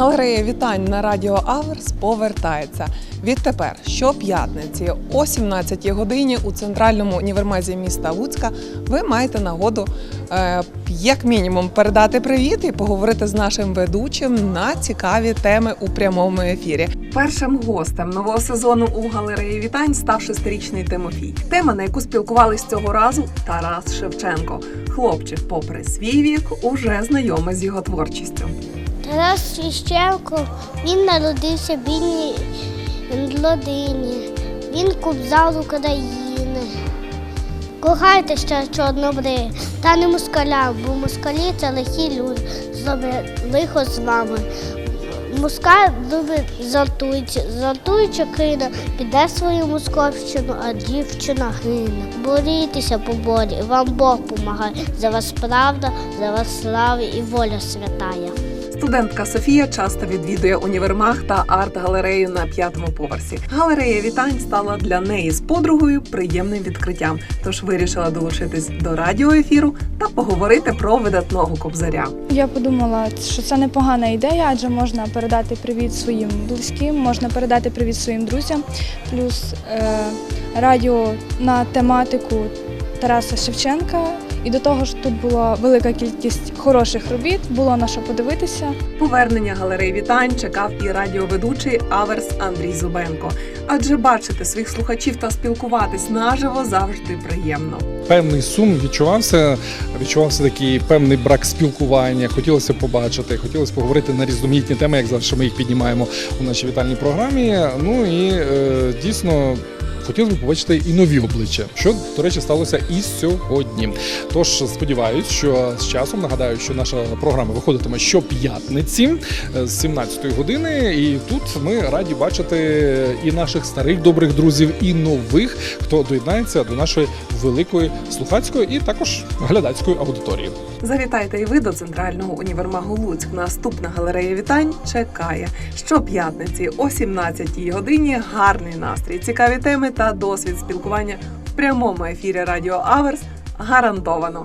Галерея вітань на радіо Аверс повертається. Відтепер щоп'ятниці о 17 годині у центральному універмазі міста Луцька ви маєте нагоду е, як мінімум передати привіт і поговорити з нашим ведучим на цікаві теми у прямому ефірі. Першим гостем нового сезону у галереї вітань став шестирічний Тимофій. Тема, на яку спілкувались цього разу, Тарас Шевченко. Хлопчик, попри свій вік, уже знайомий з його творчістю. Тарас Священко, він народився в бідній родині. Він кобзар України. Кохайте ще чорнобри, та не москаля, бо москалі це лихі люди, зробить лихо з вами. Москаль любить зартуючи, зартуючи кине, піде свою московщину, а дівчина гине. Борітеся по болі, вам Бог помагає. За вас правда, за вас слава і воля святая. Студентка Софія часто відвідує універмаг та арт-галерею на п'ятому поверсі. Галерея вітань стала для неї з подругою приємним відкриттям, тож вирішила долучитись до радіоефіру та поговорити про видатного кобзаря. Я подумала, що це непогана ідея, адже можна передати привіт своїм близьким, можна передати привіт своїм друзям. Плюс е, радіо на тематику Тараса Шевченка. І до того ж тут була велика кількість хороших робіт, було на що подивитися. Повернення галереї вітань чекав і радіоведучий Аверс Андрій Зубенко. Адже бачити своїх слухачів та спілкуватись наживо завжди приємно. Певний сум відчувався, відчувався такий певний брак спілкування. Хотілося побачити, хотілося поговорити на різноманітні теми, як завжди ми їх піднімаємо у нашій вітальній програмі. Ну і е, дійсно. Хотілося б побачити і нові обличчя, що, до речі, сталося і сьогодні. Тож сподіваюсь, що з часом нагадаю, що наша програма виходитиме щоп'ятниці е, з 17 години. І тут ми раді бачити і наших старих добрих друзів, і нових, хто доєднається до нашої великої слухацької і також глядацької аудиторії. Завітайте і ви до центрального універмагу Луцьк. Наступна галерея вітань чекає. Щоп'ятниці о 17-й годині гарний настрій, цікаві теми та досвід спілкування в прямому ефірі Радіо Аверс гарантовано.